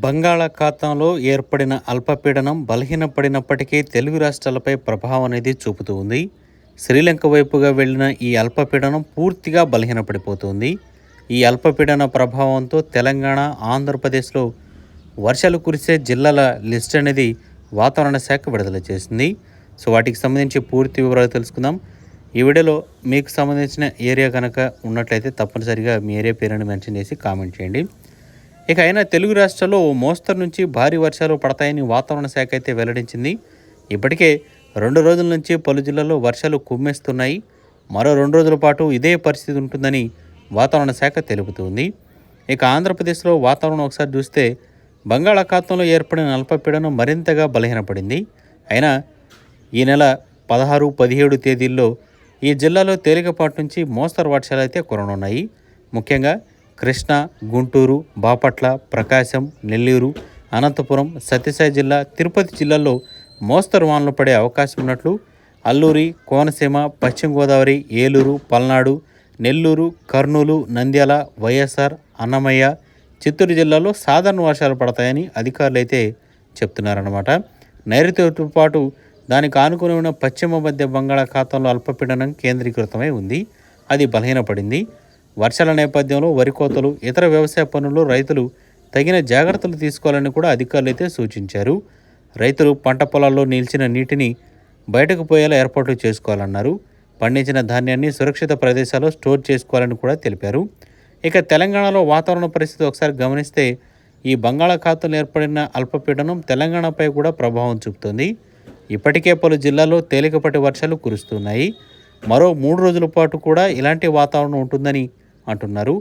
బంగాళాఖాతంలో ఏర్పడిన అల్పపీడనం బలహీనపడినప్పటికీ తెలుగు రాష్ట్రాలపై ప్రభావం అనేది చూపుతూ ఉంది. శ్రీలంక వైపుగా వెళ్ళిన ఈ అల్పపీడనం పూర్తిగా బలహీనపడిపోతుంది. ఈ అల్పపీడన ప్రభావంతో తెలంగాణ ఆంధ్రప్రదేశ్లో వర్షాలు కురిసే జిల్లాల లిస్ట్ అనేది వాతావరణ శాఖ విడుదల చేసింది. సో వాటికి సంబంధించి పూర్తి వివరాలు తెలుసుకుందాం. ఈ వీడియోలో మీకు సంబంధించిన ఏరియా కనుక ఉన్నట్లయితే తప్పనిసరిగా మీ ఏరియా పేరుని మెన్షన్ చేసి కామెంట్ చేయండి. ఇక అయినా తెలుగు రాష్ట్రాల్లో మోస్తరు నుంచి భారీ వర్షాలు పడతాయని వాతావరణ శాఖ అయితే వెల్లడించింది. ఇప్పటికే రెండు రోజుల నుంచి పలు జిల్లాల్లో వర్షాలు కుమ్మేస్తున్నాయి. మరో రెండు రోజుల పాటు ఇదే పరిస్థితి ఉంటుందని వాతావరణ శాఖ తెలుపుతుంది. ఇక ఆంధ్రప్రదేశ్లో వాతావరణం ఒకసారి చూస్తే బంగాళాఖాతంలో ఏర్పడిన అల్పపీడనం మరింతగా బలహీనపడింది. అయినా ఈ నెల పదహారు పదిహేడు తేదీల్లో ఈ జిల్లాలో తేలికపాటి నుంచి మోస్తరు వర్షాలు అయితే కురనున్నాయి. ముఖ్యంగా కృష్ణా గుంటూరు బాపట్ల ప్రకాశం నెల్లూరు అనంతపురం సత్యసాయి జిల్లా తిరుపతి జిల్లాల్లో మోస్తరు వానలు పడే అవకాశం ఉన్నట్లు అల్లూరి కోనసీమ పశ్చిమ గోదావరి ఏలూరు పల్నాడు నెల్లూరు కర్నూలు నంద్యాల వైఎస్ఆర్ అన్నమయ్య చిత్తూరు జిల్లాలో సాధారణ వర్షాలు పడతాయని అధికారులు అయితే చెప్తున్నారన్నమాట. నైరుతితో పాటు దానికి ఆనుకుని ఉన్న పశ్చిమ మధ్య బంగాళాఖాతంలో అల్పపీడనం కేంద్రీకృతమై ఉంది. అది బలహీనపడింది. వర్షాల నేపథ్యంలో వరి కోతలు ఇతర వ్యవసాయ పనుల్లో రైతులు తగిన జాగ్రత్తలు తీసుకోవాలని కూడా అధికారులు అయితే సూచించారు. రైతులు పంట పొలాల్లో నిలిచిన నీటిని బయటకు పోయేలా ఏర్పాట్లు చేసుకోవాలన్నారు. పండించిన ధాన్యాన్ని సురక్షిత ప్రదేశాల్లో స్టోర్ చేసుకోవాలని కూడా తెలిపారు. ఇక తెలంగాణలో వాతావరణ పరిస్థితి ఒకసారి గమనిస్తే ఈ బంగాళాఖాతంలో ఏర్పడిన అల్పపీడనం తెలంగాణపై కూడా ప్రభావం చూపుతుంది. ఇప్పటికే పలు జిల్లాల్లో తేలికపాటి వర్షాలు కురుస్తున్నాయి. మరో మూడు రోజుల పాటు కూడా ఇలాంటి వాతావరణం ఉంటుందని అంటున్నారు.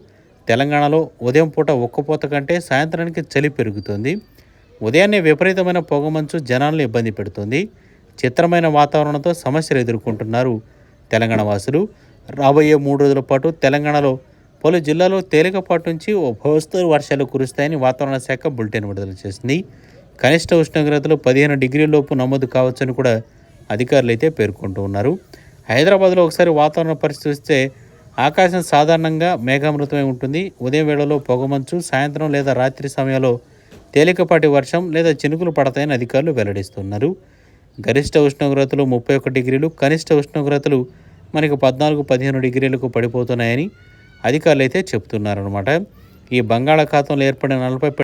తెలంగాణలో ఉదయం పూట ఒక్కపోత కంటే సాయంత్రానికి చలి పెరుగుతుంది. ఉదయాన్నే విపరీతమైన పొగమంచు జనాలను ఇబ్బంది పెడుతుంది. చిత్రమైన వాతావరణంతో సమస్యలు ఎదుర్కొంటున్నారు తెలంగాణ వాసులు. రాబోయే మూడు రోజుల పాటు తెలంగాణలో పలు జిల్లాలో తేలికపాటి నుంచి ఓ మోస్తరు వర్షాలు కురుస్తాయని వాతావరణ శాఖ బులెటిన్ విడుదల చేసింది. కనిష్ట ఉష్ణోగ్రతలు పదిహేను డిగ్రీల లోపు నమోదు కావచ్చని కూడా అధికారులు అయితే పేర్కొంటూ ఉన్నారు. హైదరాబాద్లో ఒకసారి వాతావరణ పరిస్థితి చూస్తే ఆకాశం సాధారణంగా మేఘామృతమై ఉంటుంది. ఉదయం వేళలో పొగమంచు సాయంత్రం లేదా రాత్రి సమయంలో తేలికపాటి వర్షం లేదా చినుకులు పడతాయని అధికారులు వెల్లడిస్తున్నారు. గరిష్ట ఉష్ణోగ్రతలు ముప్పై ఒక్క డిగ్రీలు కనిష్ట ఉష్ణోగ్రతలు మనకి పద్నాలుగు పదిహేను డిగ్రీలకు పడిపోతున్నాయని అధికారులు అయితే చెప్తున్నారనమాట ఈ బంగాళాఖాతంలో ఏర్పడిన నలభై